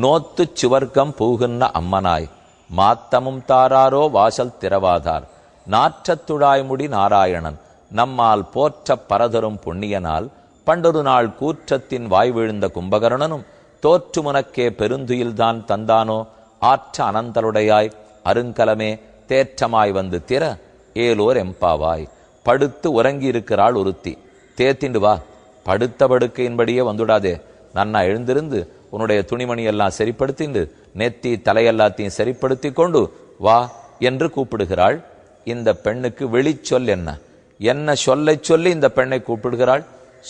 நோத்து சுவர்க்கம் பூகுன்ன அம்மனாய். மாத்தமும் தாராரோ வாசல் திறவாதார். நாற்றத்துழாய்முடி நாராயணன். நம்மால் போற்ற பரதரும் புண்ணியனால். பண்டொரு நாள் கூற்றத்தின் வாய் விழுந்த கும்பகர்ணனும் தோற்றுமுனக்கே பெருந்துயில்தான் தந்தானோ? ஆற்ற அனந்தலுடையாய் அருங்கலமே தேற்றமாய் வந்து திற ஏலோர் எம்பாவாய். படுத்து உறங்கி இருக்கிறாள் ஒருத்தி தேத்திண்டு வா படுத்த படுக்கையின்படியே வந்துடாதே. நன்னா எழுந்திருந்து உன்னுடைய துணிமணி எல்லாம் சரிப்படுத்திண்டு நெத்தி தலையெல்லாத்தையும் சரிப்படுத்தி கொண்டு வா என்று கூப்பிடுகிறாள். இந்த பெண்ணுக்கு வெளிச்சொல் என்ன? என்ன சொல்லை சொல்லி இந்த பெண்ணை கூப்பிடுகிறாள்?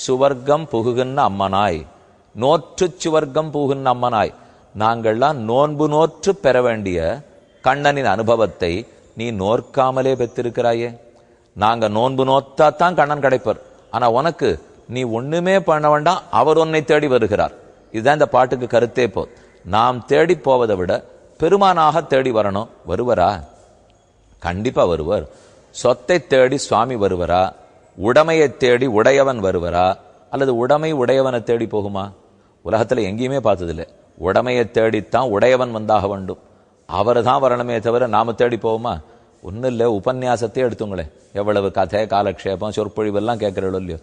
சுவர்க்கம் புகுகின்ற அம்மனாய். நோற்று சுவர்க்கம் புகுகின்ற அம்மனாய். நாங்கள்லாம் நோன்பு நோற்று பெற வேண்டிய கண்ணனின் அனுபவத்தை நீ நோற்காமலே பெற்றிருக்கிறாயே. நாங்க நோன்பு நோத்தா தான் கண்ணன் கிடைப்பார். ஆனா உனக்கு நீ ஒண்ணுமே பண்ண வேண்டாம் அவர் உன்னை தேடி வருகிறார். இதுதான் இந்த பாட்டுக்கு கருத்தே போ நாம் தேடி போவதை விட பெருமானாக தேடி வரணும். வருவரா? கண்டிப்பாக வருவர். சொத்தை தேடி சுவாமி வருவரா? உடமையை தேடி உடையவன் வருவரா? அல்லது உடைமை உடையவனை தேடி போகுமா? உலகத்தில் எங்கேயுமே பார்த்ததில்லை. உடமையை தேடித்தான் உடையவன் வந்தாக வேண்டும். அவர் தான் வரணுமே தவிர நாம் தேடி போவோமா? ஒன்றும் இல்லை உபன்யாசத்தையே எடுத்துங்களேன் எவ்வளவு கதை காலக்ஷேபம் சொற்பொழிவெல்லாம் கேட்குறோம் இல்லையோ.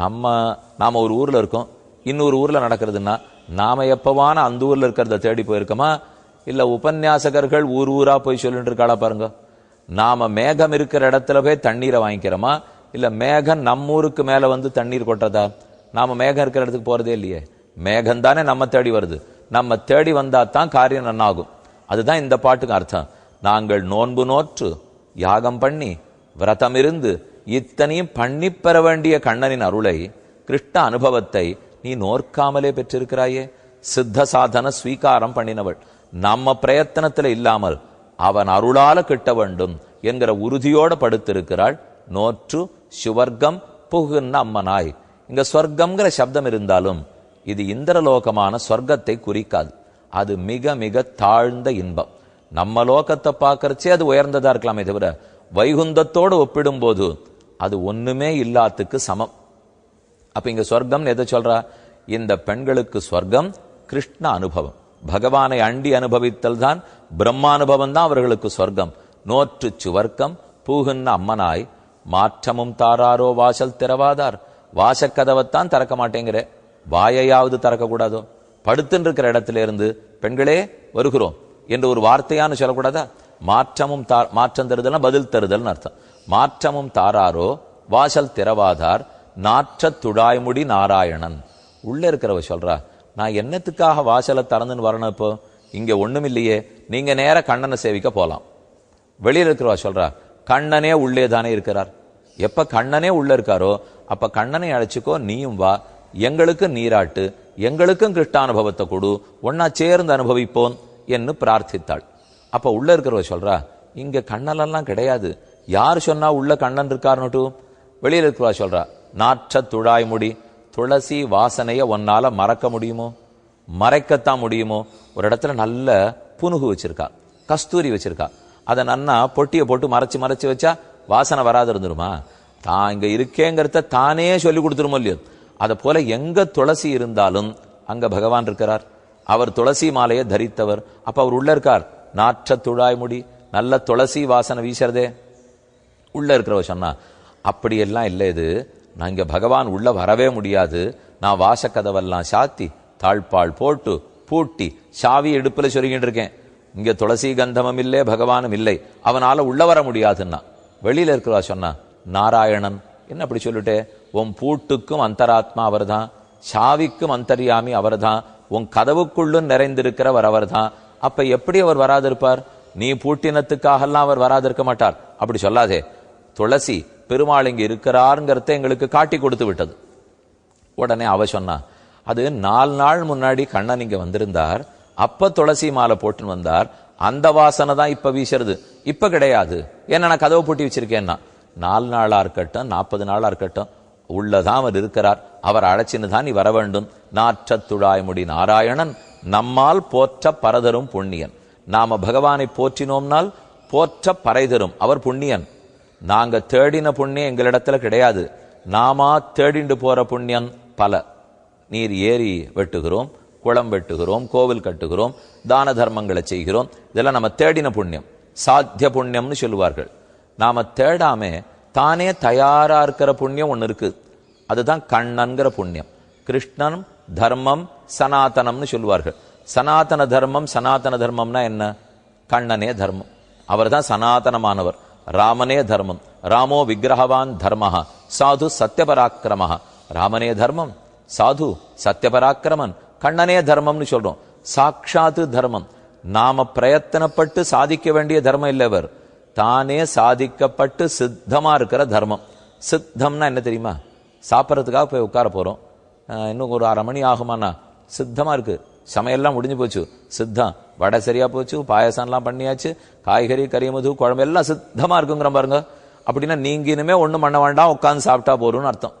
நம்ம நாம் ஒரு ஊரில் இருக்கோம். இன்னொரு ஊரில் நடக்கிறதுன்னா நாம எப்பவான அந்த ஊரில் இருக்கிறத தேடி போயிருக்கோமா? இல்லை உபன்யாசகர்கள் ஊர் ஊராக போய் சொல்லிட்டு இருக்காளா பாருங்க. நாம மேகம் இருக்கிற இடத்துல போய் தண்ணீரை வாங்கிக்கிறோமா? இல்லை மேகம் நம்ம ஊருக்கு மேலே வந்து தண்ணீர் கொட்டுறதா? நாம மேகம் இருக்கிற இடத்துக்கு போகிறதே இல்லையே. மேகம் தானே நம்ம தேடி வருது. நம்ம தேடி வந்தா தான் காரியம் நன்னாகும். அதுதான் இந்த பாட்டுக்கு அர்த்தம். நாங்கள் நோன்பு நோற்று யாகம் பண்ணி விரதம் இருந்து இத்தனையும் பண்ணி பெற வேண்டிய கண்ணனின் அருளை கிருஷ்ண அனுபவத்தை நீ நோர்க்காமலே பெற்றிருக்கிறாயே? சித்த சாதன ஸ்வீகாரம் பண்ணினவள். நம்ம பிரயத்தனத்துல இல்லாமல் அவன் அருளால கிட்ட வேண்டும் என்கிற உறுதியோட படுத்திருக்கிறாள். நோற்று சுவர்க்கம் புகுன்னு அம்மனாய். இங்க சொர்க்கம்ங்கிற சப்தம் இருந்தாலும் இது இந்திரலோகமான சொர்க்கத்தை குறிக்காது. அது மிக மிக தாழ்ந்த இன்பம். நம்ம லோகத்தை பார்க்கறச்சே அது உயர்ந்ததா இருக்கலாமே தவிர வைகுந்தத்தோடு ஒப்பிடும்போது அது ஒண்ணுமே இல்லாத்துக்கு சமம். அப்ப இங்க சொர்க்கம் எதை சொல்றா? இந்த பெண்களுக்கு சொர்க்கம் கிருஷ்ண அனுபவம். பகவானை அண்டி அனுபவித்தல் தான் பிரம்மானுபவம் தான் அவர்களுக்கு சொர்க்கம். நோற்று சுவர்க்கம் பூகுன்ன அம்மனாய் மாற்றமும் தாராரோ வாசல் திறவாதார். வாசக்கதவைத்தான் திறக்க மாட்டேங்கிற. வாயையாவது திறக்க கூடாதோ படுத்துன்னு இருக்கிற இடத்துல இருந்து பெண்களே வருகிறோம் என்று ஒரு வார்த்தையான்னு சொல்லக்கூடாதா? மாற்றமும் தா மாற்றம் தருதல்னா பதில் தருதல்னு அர்த்தம். மாற்றமும் தாராரோ வாசல் திறவாதார் நாற்ற துடாய்முடி நாராயணன். உள்ளே இருக்கிறவ சொல்றா நான் என்னத்துக்காக வாசலை திறந்துன்னு வரணும் இப்போ? இங்கே ஒன்றும் இல்லையே நீங்கள் நேராக கண்ணனை சேவிக்க போகலாம் வெளியில் இருக்கிறவா சொல்றா கண்ணனே உள்ளே தானே இருக்கிறார். எப்போ கண்ணனே உள்ளே இருக்காரோ அப்போ கண்ணனை அழைச்சிக்கோ நீயும் வா எங்களுக்கு நீராட்டு எங்களுக்கும் கிருஷ்டானுபவத்தை கொடு ஒன்னா சேர்ந்து அனுபவிப்போம் என்று பிரார்த்தித்தாள். அப்போ உள்ளே இருக்கிறவ சொல்றா இங்கே கண்ணலெல்லாம் கிடையாது யார் சொன்னால் உள்ள கண்ணன் இருக்காருன்னுட்டும் வெளியில இருக்கிறவா சொல்றா நாற்ற துழாய்முடி துளசி வாசனையை ஒன்னால மறக்க முடியுமோ? மறைக்கத்தான் முடியுமோ? ஒரு இடத்துல நல்ல புனுகு வச்சிருக்கா. கஸ்தூரி வச்சிருக்கா. அதை நன்னா பொட்டியை போட்டு மறைச்சு மறைச்சி வச்சா வாசனை வராது இருந்துருமா? தான் இங்கே இருக்கேங்கிறத தானே சொல்லி கொடுத்துருமோ இல்லையோ? அதை போல எங்கே துளசி இருந்தாலும் அங்கே பகவான் இருக்கிறார். அவர் துளசி மாலையை தரித்தவர். அப்போ அவர் உள்ள இருக்கார். நாற்ற துழாய் முடி. நல்ல துளசி வாசனை வீசுறதே. உள்ள இருக்கிறவ சொன்னா அப்படியெல்லாம் இல்லை இது. நான் இங்கே பகவான் உள்ள வரவே முடியாது. நான் வாசக்கதவெல்லாம் சாத்தி தாழ்பால் போட்டு பூட்டி சாவி எடுப்பில் சொல்லிக்கிட்டு இருக்கேன். இங்கே துளசி கந்தமும் இல்லை பகவானும் இல்லை. அவனால உள்ள வர முடியாதுன்னா. வெளியில் இருக்கிறவா சொன்னா நாராயணன். என்ன அப்படி சொல்லிட்டே? உன் பூட்டுக்கும் அந்தராத்மா அவர்தான் சாவிக்கும் அந்தரியாமி அவர்தான் உன் கதவுக்குள்ளும் நிறைந்திருக்கிறவர் அவர்தான். அப்போ எப்படி அவர் வராதிருப்பார்? நீ பூட்டினத்துக்காகலாம் அவர் வராதிருக்க மாட்டார். அப்படி சொல்லாதே. துளசி பெருமாள் இங்கே இருக்கிறாருங்கிறத எங்களுக்கு காட்டி கொடுத்து விட்டது. உடனே அவ சொன்னா அது நாலு நாள் முன்னாடி கண்ணன் இங்கே வந்திருந்தார். அப்ப துளசி மாலை போட்டுன்னு வந்தார். அந்த வாசனை தான் இப்போ வீசுறது. இப்போ கிடையாது. ஏன்னா நான் கதவை பூட்டி வச்சிருக்கேன்னா? நாலு நாளாக இருக்கட்டும் நாற்பது நாளாக இருக்கட்டும். உள்ளதான் அவர் இருக்கிறார். அவர் அழைச்சின்னு தான் நீ வர வேண்டும். நாற்றத்துழாய்முடி நாராயணன். நம்மால் போற்ற பரதரும் புண்ணியன். நாம பகவானை போற்றினோம்னால் போற்ற பறைதரும் அவர் புண்ணியன். நாங்க தேடின புண்ணியம் எங்களிடத்துல கிடையாது. நாமா தேடிண்டு போற புண்ணியம் பல. நீர் ஏரி வெட்டுகிறோம் குளம் வெட்டுகிறோம் கோவில் கட்டுகிறோம் தான தர்மங்களை செய்கிறோம். இதெல்லாம் நம்ம தேடின புண்ணியம். சாத்திய புண்ணியம்னு சொல்லுவார்கள். நாம தேடாம தானே தயாரா இருக்கிற புண்ணியம் ஒன்று இருக்கு. அதுதான் கண்ணன்கிற புண்ணியம். கிருஷ்ணன் தர்மம் சனாதனம்னு சொல்லுவார்கள். சனாதன தர்மம் சனாதன தர்மம்னா என்ன? கண்ணனே தர்மம். அவர் தான் சனாதனமானவர். ராமனே தர்மம். ராமோ விக்கிரகவான் தர்மஹ. சாது சத்தியபராக்கிரம ராமனே தர்மம். சாது சத்தியபராக்கிரமன் கண்ணனே தர்மம்னு சொல்றோம். சாட்சாத்து தர்மம். நாம பிரயத்தனப்பட்டு சாதிக்க வேண்டிய தர்மம் இல்லை இவர். தானே சாதிக்கப்பட்டு சித்தமா இருக்கிற தர்மம். சித்தம்னா என்ன தெரியுமா? சாப்பிட்றதுக்காக போய் உட்கார போறோம். இன்னும் ஒரு அரை மணி ஆகுமாண்ணா. சித்தமா இருக்கு. சமையல்லாம் முடிஞ்சு போச்சு. சித்தம். வடை சரியா போச்சு பாயசம்லாம் பண்ணியாச்சு காய்கறி கறிமுது குழம்பு எல்லாம் சித்தமா இருக்குங்கிற பாருங்க. அப்படின்னா நீங்க இனிமே ஒன்றும் பண்ண வேண்டாம் உட்காந்து சாப்பிட்டா போறோம்னு அர்த்தம்.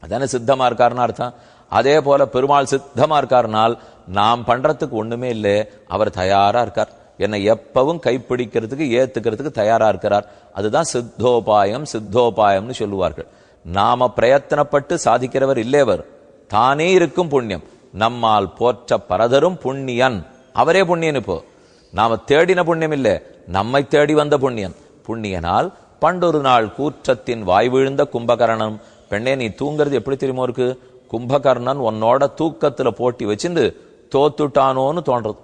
அதானே சித்தமா இருக்காருன்னு அர்த்தம். அதே போல பெருமாள் சித்தமா இருக்காருனால் நாம் பண்றதுக்கு ஒண்ணுமே இல்லை அவர் தயாரா இருக்கார். என்னை எப்பவும் கைப்பிடிக்கிறதுக்கு ஏத்துக்கிறதுக்கு தயாரா இருக்கிறார். அதுதான் சித்தோபாயம் சித்தோபாயம்னு சொல்லுவார்கள். நாம பிரயத்தனப்பட்டு சாதிக்கிறவர் இல்லேவர். தானே இருக்கும் புண்ணியம். நம்மால் போற்ற பரதரும் புண்ணியன். அவரே புண்ணியன் இப்போ. நாம தேடின புண்ணியம் இல்லை. நம்மை தேடி வந்த புண்ணியன் புண்ணியனால் பண்டொரு நாள் கூற்றத்தின் வாய் விழுந்த கும்பகரணம். பெண்ணே நீ தூங்குறது எப்படி தெரியுமோ இருக்கு? கும்பகர்ணன் உன்னோட தூக்கத்துல போட்டி வச்சிருந்து தோத்துட்டானோன்னு தோன்றது.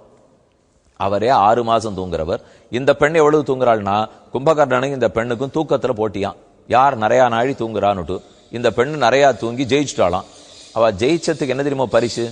அவரே ஆறு மாசம் தூங்குறவர். இந்த பெண் எவ்வளவு தூங்குறாள்னா கும்பகர்ணனுக்கு இந்த பெண்ணுக்கும் தூக்கத்துல போட்டியான் யார் நிறையா நாழி தூங்குறான்னுட்டு இந்த பெண்ணு நிறையா தூங்கி ஜெயிச்சுட்டாளாம். அவள் ஜெயிச்சதுக்கு என்ன தெரியுமோ பரிசு?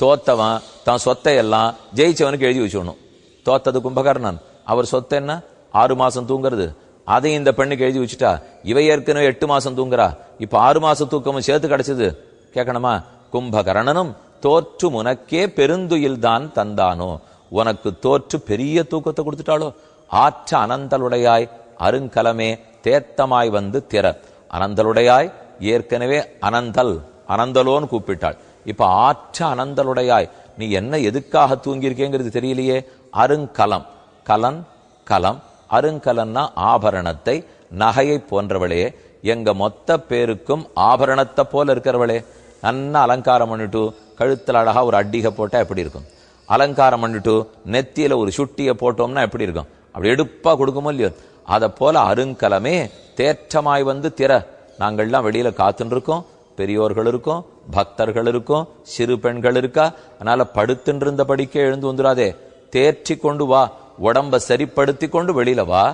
தோத்தவன் தான் சொத்தை எல்லாம் ஜெயிச்சவனுக்கு எழுதி வச்சுடணும். தோத்தது கும்பகர்ணன். அவர் சொத்தை என்ன? ஆறு மாசம் தூங்குறது. அதை இந்த பெண்ணுக்கு எழுதி வச்சுட்டா இவ ஏற்கனவே எட்டு மாசம் தூங்குறா. இப்ப ஆறு மாசம் தூக்கமும் சேர்த்து கிடைச்சது. கேட்கணுமா கும்பகர்ணனும் தோற்று உனக்கே பெருந்துயில் தான் தந்தானோ? உனக்கு தோற்று பெரிய தூக்கத்தை கொடுத்துட்டாளோ? ஆற்ற அனந்தலுடையாய் அருங்கலமே தேத்தமாய் வந்து திற. அனந்தலுடையாய் ஏற்கனவே அனந்தல் அனந்தலோன்னு கூப்பிட்டாள். இப்போ ஆற்ற அனந்தலுடையாய் நீ என்ன எதுக்காக தூங்கியிருக்கேங்கிறது தெரியலையே. அருங்கலம். கலன் கலம். அருங்கலன்னா ஆபரணத்தை நகையை போன்றவளே. எங்க மொத்த பேருக்கும் ஆபரணத்தை போல இருக்கிறவளே. நல்லா அலங்காரம் பண்ணிட்டு கழுத்தில் அழகாக ஒரு அட்டிகை போட்டால் எப்படி இருக்கும்? அலங்காரம் பண்ணிட்டு நெத்தியில் ஒரு சுட்டியை போட்டோம்னா எப்படி இருக்கும்? அப்படி எடுப்பாக கொடுக்குமோ இல்லையோ? அதை போல அருங்கலமே தேற்றமாய் வந்து திற. நாங்கள்லாம் வெளியில் காத்துன்னு இருக்கோம். பெரியோர்கள் இருக்கும் பக்தர்கள் இருக்கும் சிறு பெண்கள் இருக்கா? அதனால படுத்துட்டு இருந்தபடிக்கே எழுந்து வந்துடாதே. தேற்றி கொண்டு வா. உடம்ப சரிப்படுத்தி கொண்டு வெளியில வா.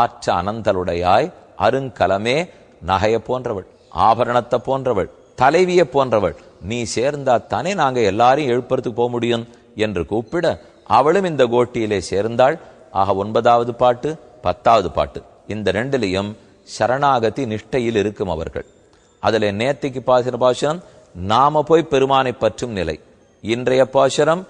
ஆற்ற அனந்தலுடையாய் அருங்கலமே நகைய போன்றவள் ஆபரணத்தை போன்றவள் தலைவியை போன்றவள் நீ சேர்ந்தா தானே நாங்க எல்லாரையும் எழுப்புறதுக்கு போக முடியும்? என்று கூப்பிட அவளும் இந்த கோட்டியிலே சேர்ந்தாள். ஆக ஒன்பதாவது பாட்டு பத்தாவது பாட்டு. இந்த ரெண்டுலையும் சரணாகதி நிஷ்டையில் இருக்கும் அவர்கள். அதில் நேத்திக்கு பாசின பாசுரம் நாம போய் பெருமானை பற்றும் நிலை. இன்றைய பாசுரம்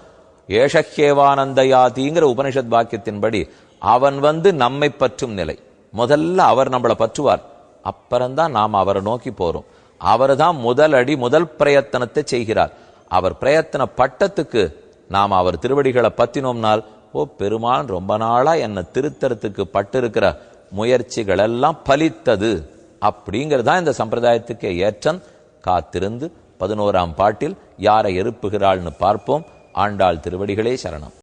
ஏஷக்கேவானந்தயாதிங்கிற உபனிஷத் வாக்கியத்தின்படி அவன் வந்து நம்மை பற்றும் நிலை. முதல்ல அவர் நம்மளை பற்றுவார். அப்புறம்தான் நாம் அவரை நோக்கி போறோம். அவர் தான் முதல் அடி முதல் பிரயத்தனத்தை செய்கிறார். அவர் பிரயத்தன பட்டத்துக்கு நாம் அவர் திருவடிகளை பத்தினோம்னால் ஓ பெருமான் ரொம்ப நாளா என்னை திருத்தறத்துக்கு பட்டிருக்கிற முயற்சிகள் எல்லாம் பலித்தது. அப்படிங்கிறதா இந்த சம்பிரதாயத்துக்கு ஏற்றம். காத்திருந்து பதினோராம் பாட்டில் யாரை எழுப்புகிறாள்னு பார்ப்போம். ஆண்டாள் திருவடிகளே சரணம்.